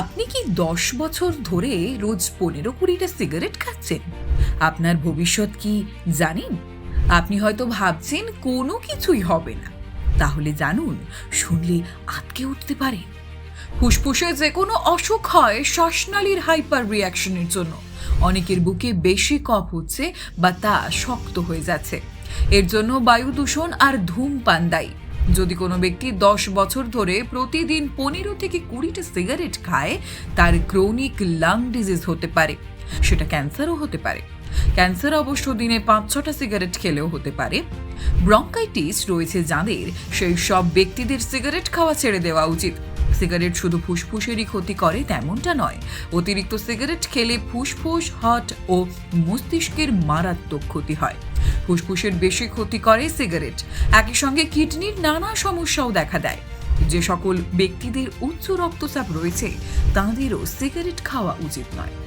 আপনি কি দশ বছর ধরে রোজ পনেরো কুড়িটা সিগারেট খাচ্ছেন? আপনার ভবিষ্যৎ কি জানেন? আপনি হয়তো ভাবছেন কোনো কিছুই হবে না। তাহলে জানুন, শুনলে আটকে উঠতে পারেন ফুসফুসে যে কোনো অসুখ হয় শ্বাসনালীর হাইপার রিয়াকশনের জন্য। অনেকের বুকে বেশি কফ হচ্ছে বা তা শক্ত হয়ে যাচ্ছে। এর জন্য বায়ু দূষণ আর ধূমপান দায়ী। যদি কোনো ব্যক্তি দশ বছর ধরে প্রতিদিন পনেরো থেকে কুড়িটা সিগারেট খায়, তার ক্রনিক লাং ডিজিজ হতে পারে। সেটা ক্যান্সারও হতে পারে। ক্যান্সার অবশ্য দিনে পাঁচ ছটা সিগারেট খেলেও হতে পারে। ব্রঙ্কাইটিস রয়েছে যাদের, সেই সব ব্যক্তিদের সিগারেট খাওয়া ছেড়ে দেওয়া উচিত। সিগারেট শুধু ফুসফুসেরই ক্ষতি করে তেমনটা নয়। অতিরিক্ত সিগারেট খেলে ফুসফুস, হার্ট ও মস্তিষ্কের মারাত্মক ক্ষতি হয়। ফুসফুসের বেশি ক্ষতি করে সিগারেট। একই সঙ্গে কিডনির নানা সমস্যাও দেখা দেয়। যে সকল ব্যক্তিদের উচ্চ রক্তচাপ রয়েছে, তাঁদেরও সিগারেট খাওয়া উচিত নয়।